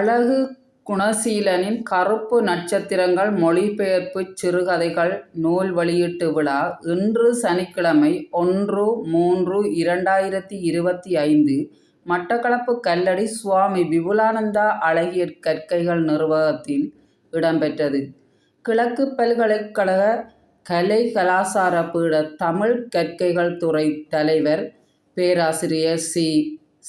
அழகு குணசீலனின் கருப்பு நட்சத்திரங்கள் மொழிபெயர்ப்புச் சிறுகதைகள் நூல் வெளியீட்டு விழா இன்று சனிக்கிழமை ஒன்று மூன்று இரண்டாயிரத்தி இருபத்தி ஐந்து மட்டக்களப்பு கல்லடி சுவாமி விபுலானந்தா அழகியற் கற்கைகள் நிர்வாகத்தில் இடம்பெற்றது. கிழக்கு பல்கலைக்கழக கலை கலாசார பீட தமிழ் கற்கைகள் துறை தலைவர் பேராசிரியர் சி.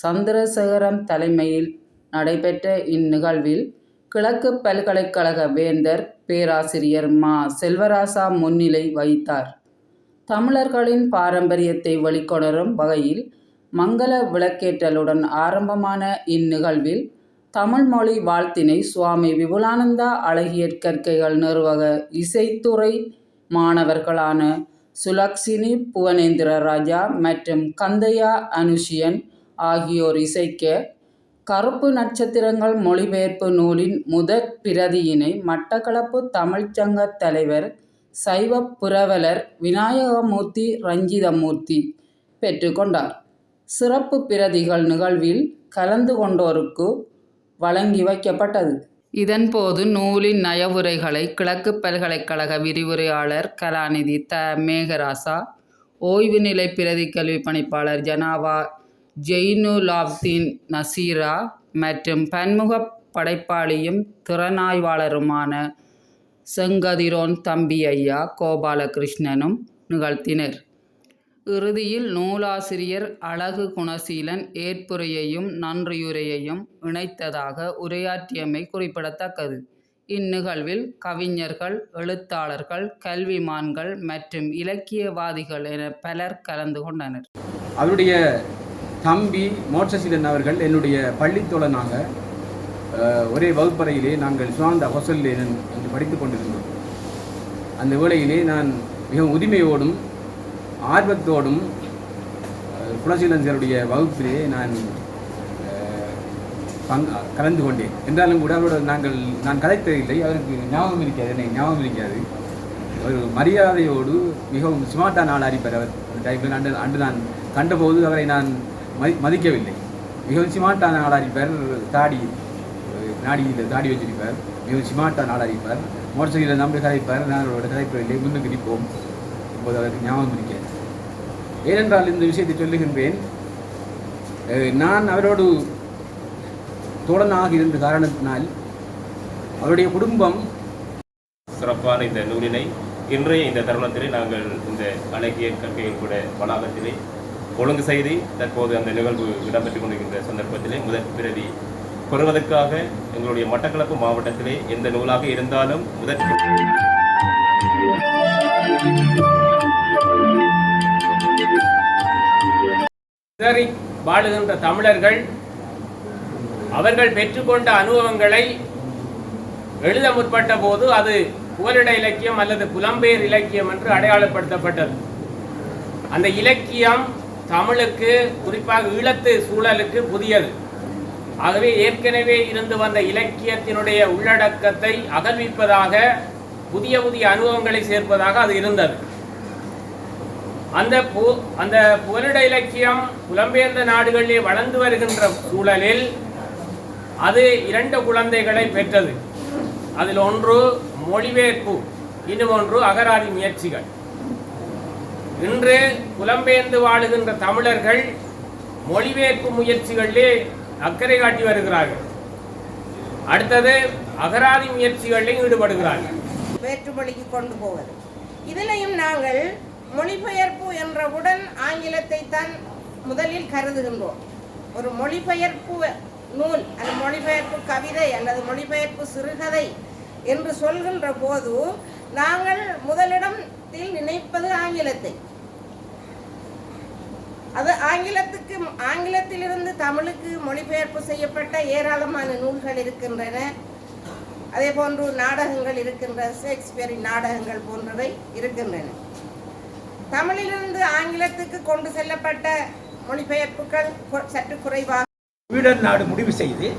சந்திரசேகரம் தலைமையில் நடைபெற்ற இந்நிகழ்வில் கிழக்கு பல்கலைக்கழக வேந்தர் பேராசிரியர் மா. செல்வராசா முன்னிலை வகித்தார். தமிழர்களின் பாரம்பரியத்தை வெளிக்கொணரும் வகையில் மங்கள விளக்கேற்றலுடன் ஆரம்பமான இந்நிகழ்வில் தமிழ்மொழி வாழ்த்தினை சுவாமி விபுலானந்தா அழகியற் கற்கைகள் நிறுவக இசைத்துறை மாணவர்களான சுலக்ஷினி புவனேந்திர ராஜா மற்றும் கந்தையா அனுஷியன் ஆகியோர் இசைக்க கருப்பு நட்சத்திரங்கள் மொழிபெயர்ப்பு நூலின் முதற் பிரதியினை மட்டக்களப்பு தமிழ்ச் சங்கத் தலைவர் சைவப் புரவலர் விநாயகமூர்த்தி ரஞ்சிதமூர்த்தி பெற்றுக் கொண்டார். சிறப்பு பிரதிகள் நிகழ்வில் கலந்து கொண்டோருக்கு வழங்கி வைக்கப்பட்டது. இதன்போது நூலின் நயவுரைகளை கிழக்கு பல்கலைக்கழக விரிவுரையாளர் கலாநிதி த. மேகராசா, ஓய்வுநிலை பிரதிக் கல்விப் பணிப்பாளர் ஜனாவா ஜெயினுலாப்தீன் நசீரா மற்றும் பன்முகப் படைப்பாளியும் திறனாய்வாளருமான செங்கதிரோன் தம்பி ஐயா கோபாலகிருஷ்ணனும் நிகழ்த்தினர். இறுதியில் நூலாசிரியர் அழகு குணசீலன் ஏற்புரையையும் நன்றியுரையையும் இணைத்ததாக உரையாற்றியமை குறிப்பிடத்தக்கது. இந்நிகழ்வில் கவிஞர்கள், எழுத்தாளர்கள், கல்விமான்கள் மற்றும் இலக்கியவாதிகள் என பலர் கலந்து கொண்டனர். அவருடைய தம்பி மோட்சசீலன் அவர்கள் என்னுடைய பள்ளித்தோழனாக ஒரே வகுப்பறையிலே நாங்கள் சுவாந்த ஹொசல்லே என்று படித்துக் கொண்டிருந்தோம். அந்த வேளையிலே நான் மிகவும் உரிமையோடும் ஆர்வத்தோடும் குலசீலன் சாருடைய வகுப்பிலே நான் பங் பங்கு கலந்து கொண்டேன். என்றாலும் கூட அவரோட நாங்கள் நான் கலைத்ததில்லை அவருக்கு ஞாபகம் இருக்காது என்னை ஞாபகம் இருக்காது ஒரு மரியாதையோடு மிகவும் ஸ்மார்ட்டான ஆள் அறிப்பார் அவர். அந்த டைப்பில் அன்று அன்று நான் கண்டபோது அவரை நான் மதி மதிக்கவில்லை. மிகவும் ஸ்மார்ட்டான ஆள் தாடி நாடியில் தாடி வச்சிருப்பார். மிகவும் ஸ்மார்ட்டான ஆள் மோட்டர் சைக்கிளில் நம்பி கதைப்பார். நான் அவரோட கதைப்பதில்லை முன்னுக்கு நிற்போம். இப்போது அவருக்கு ஞாபகம் இருக்க ஏனென்றால் இந்த விஷயத்தை சொல்லுகின்றேன். அஹ், நான் அவரோடு தோழனாக இருந்த காரணத்தினால் அவருடைய குடும்பம் சிறப்பான இந்த நூலினை இன்றைய இந்த தருணத்திலே நாங்கள் இந்த அழகிய கற்கையின் கூட வளாகத்திலே ஒழுங்கு செய்து தற்போது அந்த நிகழ்வு இடம்பெற்றுக் கொண்டிருக்கின்ற சந்தர்ப்பத்திலே முதற் பிறவி. பெறுவதற்காக எங்களுடைய மட்டக்களப்பு மாவட்டத்திலே எந்த நூலாக இருந்தாலும் முதற் சிதறி வாழுகின்ற தமிழர்கள் அவர்கள் பெற்றுக்கொண்ட அனுபவங்களை எழுத முற்பட்ட போது அது புகலிட இலக்கியம் அல்லது புலம்பெயர் இலக்கியம் என்று அடையாளப்படுத்தப்பட்டது. அந்த இலக்கியம் தமிழுக்கு குறிப்பாக ஈழத்து சூழலுக்கு புதியது. ஆகவே ஏற்கனவே இருந்து வந்த இலக்கியத்தினுடைய உள்ளடக்கத்தை அகழ்விப்பதாக புதிய புதிய அனுபவங்களை சேர்ப்பதாக அது இருந்தது. அந்த பு அந்த புகலிட இலக்கியம் புலம்பெயர்ந்த நாடுகளிலே வளர்ந்து வருகின்ற சூழலில் அது இரண்டு குழந்தைகளை பெற்றது. அதில் ஒன்று மொழிபெயர்ப்பு இன்னும் ஒன்று அகராதி முயற்சிகள். இன்று புலம்பெயர்ந்து வாழுகின்ற தமிழர்கள் மொழிபெயர்ப்பு முயற்சிகளிலே அக்கறை காட்டி வருகிறார்கள். அடுத்தது அகராதி முயற்சிகளிலும் ஈடுபடுகிறார்கள். வேற்றுமொழிக்கு கொண்டு போவது. இதிலையும் நாங்கள் மொழிபெயர்ப்பு என்றவுடன் ஆங்கிலத்தை தான் முதலில் கருதுகின்றோம். ஒரு மொழிபெயர்ப்பு நூல் அல்லது மொழிபெயர்ப்பு கவிதை அல்லது மொழிபெயர்ப்பு சிறுகதை என்று சொல்கின்ற போது நாங்கள் முதலிடத்தில் நினைப்பது ஆங்கிலத்தை. அது ஆங்கிலத்துக்கு ஆங்கிலத்திலிருந்து தமிழுக்கு மொழிபெயர்ப்பு செய்யப்பட்ட ஏராளமான நூல்கள் இருக்கின்றன. அதே போன்று நாடகங்கள் இருக்கின்ற ஷேக்ஸ்பியரின் நாடகங்கள் போன்றவை இருக்கின்றன. தமிழிலிருந்து ஆங்கிலத்துக்கு கொண்டு செல்லப்பட்ட மொழிபெயர்ப்புகள் கொ- சற்று குறைவாக ஸ்வீடன் நாடு முடிவு செய்து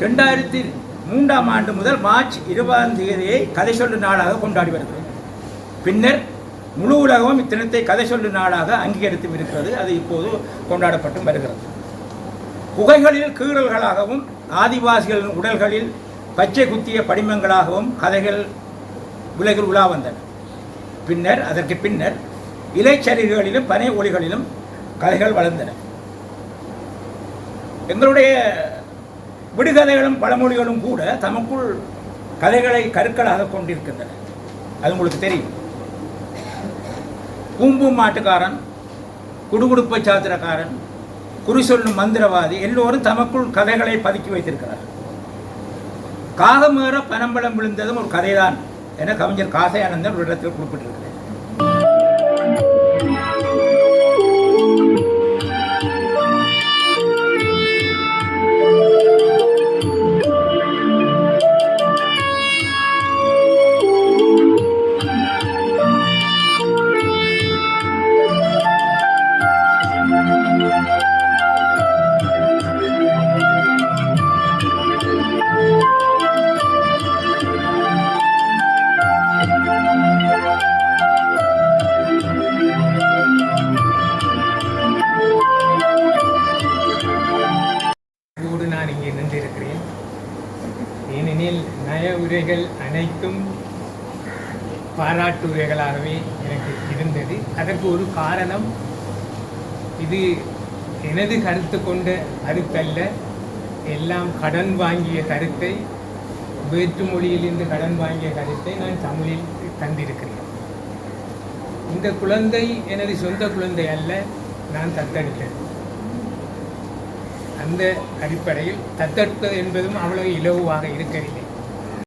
ரெண்டாயிரத்தி மூன்றாம் ஆண்டு முதல் மார்ச் இருபதாம் தேதியை கதை சொல்லு நாளாக கொண்டாடி வருகிறது பின்னர் முழு உலகமும் இத்தினத்தை கதை சொல்லும் நாளாக அங்கீகரித்தும் இருக்கிறது அது இப்போது கொண்டாடப்பட்டும் வருகிறது. குகைகளில் கீறல்களாகவும் ஆதிவாசிகளின் உடல்களில் பச்சை குத்திய படிமங்களாகவும் கதைகள் உலகில் உலா வந்தன. பின்னர் அதற்கு பின்னர் இலைச்சரிகளிலும் பனை ஒளிகளிலும் கதைகள் வளர்ந்தன. எங்களுடைய விடுகதைகளும் பழமொழிகளும் கூட தமக்குள் கதைகளை கருக்களாக கொண்டிருக்கின்றன. அது உங்களுக்கு தெரியும். பூம்பூம் மாட்டுக்காரன் குடுகுடுப்பை சாத்திரக்காரன் குறி சொல்லும் மந்திரவாதி எல்லோரும் தமக்குள் கதைகளை பதுக்கி வைத்திருக்கிறார். காகமேற பனம்பழம் விழுந்ததும் ஒரு கதைதான் என கவிஞர் காசையானந்தன் ஒரு இடத்தில் குறிப்பிட்டிருக்கிறார். உரைகள் அனைத்தும் பாராட்டு உரைகளாகவே எனக்கு இருந்தது. அதற்கு ஒரு காரணம் இது எனது கருத்து கொண்ட கருத்தல்ல. எல்லாம் கடன் வாங்கிய கருத்தை வேற்று மொழியிலிருந்து கடன் வாங்கிய கருத்தை நான் தமிழில் தந்திருக்கிறேன். இந்த குழந்தை எனது சொந்த குழந்தை அல்ல நான் தத்தெடுத்தது அந்த அடிப்படையில் தத்தெடுப்பது என்பதும் அவ்வளவு இலகுவாக இருக்கவில்லை.